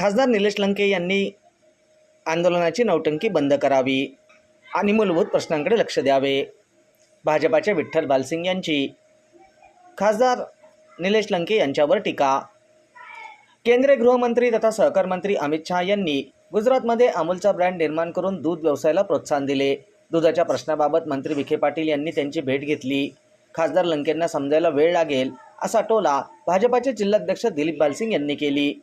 खासदार निलेश लंके यांनी आंदोलनाची नौटंकी बंद करावी आणि मूलभूत प्रश्नांकडे लक्ष द्यावे. भाजपाचे विठ्ठल बालसिंग यांची. खासदार निलेश लंके यांच्यावर टीका. केंद्रीय गृहमंत्री तथा सहकार मंत्री अमित शहा यांनी गुजरातमध्ये अमूलचा ब्रँड निर्माण करून दूध व्यवसायाला प्रोत्साहन दिले. दुधाच्या प्रश्नाबाबत मंत्री विखे पाटील यांनी त्यांची भेट घेतली. खासदार लंकेंना समजायला वेळ लागेल असा टोला भाजपाचे जिल्हाध्यक्ष दिलीप बालसिंग यांनी केली.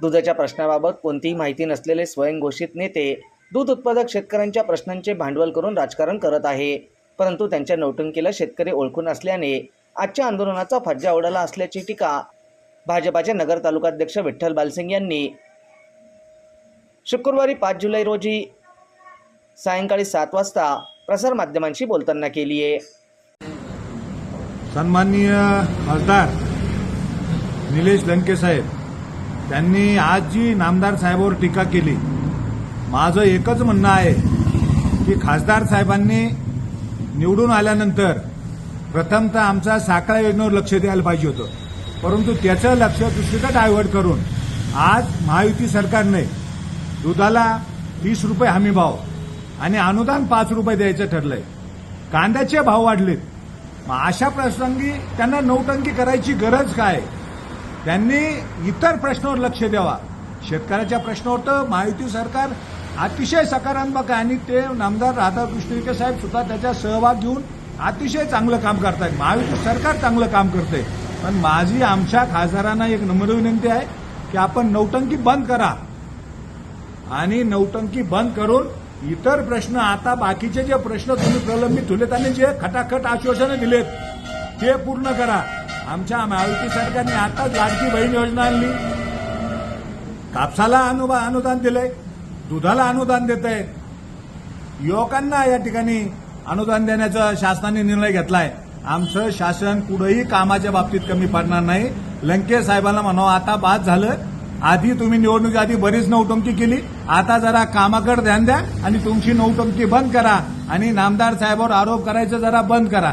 दुधाच्या प्रश्नाबाबत कोणतीही माहिती नसलेले स्वयंघोषित नेते दूध उत्पादक शेतकऱ्यांच्या प्रश्नांचे भांडवल करून राजकारण करत आहे. परंतु त्यांच्या नौटंकीला शेतकरी ओळखून असल्याने आजच्या आंदोलनाचा फज्जा उडाला असल्याची टीका भाजपाचे नगर तालुकाध्यक्ष विठ्ठल बालसिंग यांनी शुक्रवारी पाच जुलै रोजी सायंकाळी सात वाजता प्रसारमाध्यमांशी बोलताना केली आहे. सन्माननीय खासदार निलेश लंके साहेब त्यांनी आज जी नामदार साहेबावर टीका केली माझं एकच म्हणणं आहे की खासदार साहेबांनी निवडून आल्यानंतर प्रथमतः आमचा साखळा योजनेवर लक्ष द्यायला पाहिजे होतं. परंतु त्याचं लक्ष दुसरीकडे डायव्हर्ट करून आज महायुती सरकारने दुधाला तीस रुपये हमी भाव आणि अनुदान पाच रुपये द्यायचं ठरलंय. कांद्याचे भाव वाढलेत. मग अशा प्रसंगी त्यांना नौटंकी करायची गरज काय? त्यांनी इतर प्रश्नावर लक्ष द्यावा. शेतकऱ्याच्या प्रश्नावर तर महायुती सरकार अतिशय सकारात्मक आहे आणि ते नामदार राधाकृष्ण विखे साहेब सुद्धा त्याचा सहभाग घेऊन अतिशय चांगलं काम करतायत. महायुती सरकार चांगलं काम करते. पण माझी आमच्या खासदारांना एक नम्र विनंती आहे की आपण नौटंकी बंद करा. आणि नौटंकी बंद करून इतर प्रश्न आता बाकीचे जे प्रश्न तुम्ही प्रलंबित ठेवले त्यांनी जे खटाखट आश्वासनं दिलेत ते पूर्ण करा. आमच्या महायुती सरकारने आताच लाडकी बहीण योजना आणली. कापसाला अनुबा अनुदान दिलंय दुधाला अनुदान देत आहे युवकांना या ठिकाणी अनुदान देण्याचा शासनाने निर्णय घेतलाय. आमचं शासन कुठंही कामाच्या बाबतीत कमी पडणार नाही. लंके साहेबांना म्हणावं आता बाद झालं. आधी तुम्ही निवडणुकी आधी बरीच नौटंकी केली. आता जरा कामाकडे ध्यान द्या आणि तुमची नौटंकी बंद करा. आणि नामदार साहेबावर आरोप करायचं जरा बंद करा.